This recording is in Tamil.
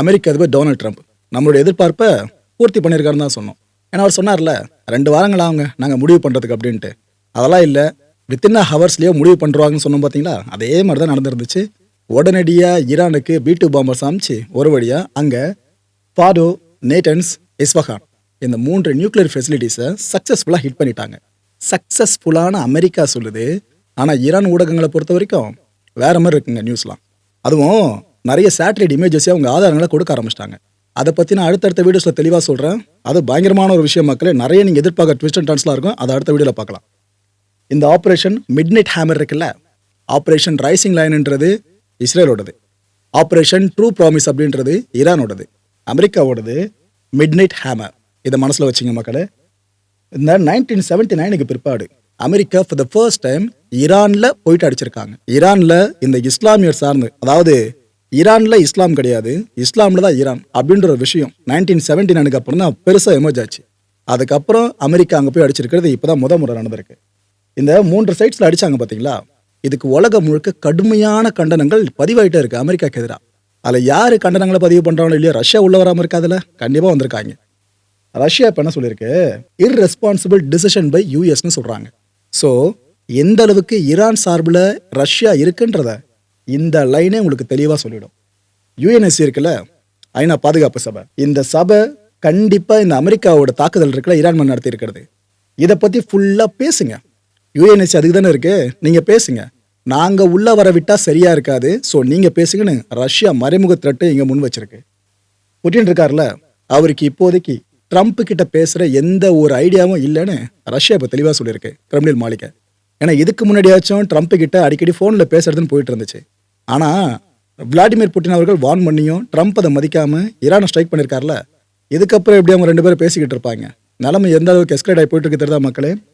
அமெரிக்க அதிபர் டொனால்ட் ட்ரம்ப். நம்மளுடைய எதிர்பார்ப்பை பூர்த்தி பண்ணியிருக்காருன்னு தான் சொன்னோம். ஏன்னா அவர் சொன்னார்ல ரெண்டு வாரங்கள் ஆகுங்க நாங்கள் முடிவு பண்ணுறதுக்கு அப்படின்ட்டு. அதெல்லாம் இல்லை வித்தின் ஹவர்ஸ்லேயே முடிவு பண்ணுறாங்கன்னு சொன்னோம் பார்த்தீங்களா அதே மாதிரி தான் நடந்துருந்துச்சு. உடனடியாக ஈரானுக்கு பி டூ பாம்பர்ஸ் அமைச்சு ஒரு வழியாக அங்கே பாடோ நேட்டன்ஸ் இஸ்வஹான் இந்த மூன்று நியூக்ளியர் ஃபெசிலிட்டிஸை சக்ஸஸ்ஃபுல்லாக ஹிட் பண்ணிட்டாங்க. சக்ஸஸ்ஃபுல்லான அமெரிக்கா சொல்லுது ஆனால் ஈரான் ஊடகங்களை பொறுத்த வரைக்கும் வேற மாதிரி இருக்குங்க நியூஸ்லாம் அதுவும் நிறைய சேட்டலைட் இமேஜஸே அவங்க ஆதாரங்களை கொடுக்க ஆரம்பிச்சிட்டாங்க. அதை பற்றி நான் அடுத்தடுத்த வீடியோஸில் தெளிவாக சொல்கிறேன் அது பயங்கரமான ஒரு விஷயம் மக்களே. நிறைய நீங்கள் எதிர்பார்க்க ட்விஸ்ட் அண்ட் டான்ஸ்லாம் இருக்கும். அதை அடுத்த வீடியோவில் பார்க்கலாம். இந்த ஆப்ரேஷன் மிட் நைட் ஹேமர் இருக்குல்ல ஆப்ரேஷன் ரைசிங் லைன்ன்றது இஸ்ரேலோடது. ஆப்ரேஷன் ட்ரூ ப்ராமிஸ் அப்படின்றது ஈரானோடது. அமெரிக்காவோடது மிட் நைட் ஹேமர் இதை மனசில் வச்சுங்க மக்களே. இந்த நைன்டீன் செவன்டி நைனுக்கு பிற்பாடு America for the first time ஈரானில் போயிட்டு அடிச்சிருக்காங்க. ஈரானில் இந்த இஸ்லாமியர் சார்ந்து அதாவது ஈரானில் இஸ்லாம் கிடையாது. இஸ்லாமில் தான் ஈரான் அப்படின்ற ஒரு விஷயம் நைன்டீன் செவன்டி நைனுக்கு அப்புறம் தான் பெருசாக எமர்ஜ் ஆச்சு. அதுக்கப்புறம் அமெரிக்கா அங்கே போய் அடிச்சிருக்கிறது இப்போ தான் முத முறை நடந்திருக்கு. இந்த மூன்று சைட்ஸில் அடித்தாங்க பார்த்தீங்களா இதுக்கு உலகம் முழுக்க கடுமையான கண்டனங்கள் பதிவாயிட்டே இருக்குது அமெரிக்காக்கு எதிராக அதில் யார் கண்டனங்களை பதிவு பண்ணுறாங்களோ இல்லையோ ரஷ்யா உள்ள வராமல் இருக்காதுல கண்டிப்பாக வந்திருக்காங்க. ரஷ்யா இப்போ என்ன சொல்லியிருக்கு? இர்ரெஸ்பான்சிபிள் டிசிஷன் பை யூஎஸ்னு சொல்கிறாங்க ஸோ எந்த அளவுக்கு ஈரான் சார்பில் ரஷ்யா இருக்குன்றத இந்த லைனே உங்களுக்கு தெளிவாக சொல்லிடும். யூஎன்எஸ்சி இருக்குல்ல ஐநா பாதுகாப்பு சபை. இந்த சபை கண்டிப்பாக இந்த அமெரிக்காவோட தாக்குதல் இருக்குல்ல ஈரான் மண் நடத்தி இருக்கிறது. இதை பற்றி ஃபுல்லாக பேசுங்க. யுஎன்எஸ்சி அதுக்கு தானே இருக்கு? நீங்கள் பேசுங்க. நாங்கள் உள்ளே வர விட்டால் சரியாக இருக்காது. ஸோ நீங்கள் பேசுங்கன்னு ரஷ்யா மறைமுக த்ரெட்டை இங்கே முன் வச்சிருக்கு. புட்டின் இருக்கார்ல அவருக்கு இப்போதைக்கு ட்ரம்ப் கிட்ட பேசுகிற எந்த ஒரு ஐடியாவும் இல்லைன்னு ரஷ்யா இப்போ தெளிவாக சொல்லியிருக்கு. கிரெம்லின் மாளிகை. ஏன்னா இதுக்கு முன்னாடியாச்சும் ட்ரம்ப் கிட்ட அடிக்கடி ஃபோனில் பேசுறதுன்னு போயிட்டு இருந்துச்சு. ஆனால் விளாடிமிர் புட்டின் அவர்கள் வார்ன் பண்ணியும் ட்ரம்ப் அதை மதிக்காமல் ஈரானை ஸ்ட்ரைக் பண்ணியிருக்காருல இதுக்கப்புறம் எப்படி அவங்க ரெண்டு பேரும் பேசிக்கிட்டு இருப்பாங்க? நிலைமை எந்த அளவுக்கு எஸ்கலேட் ஆகி போயிட்டு இருக்கு தெரியுதா மக்களே?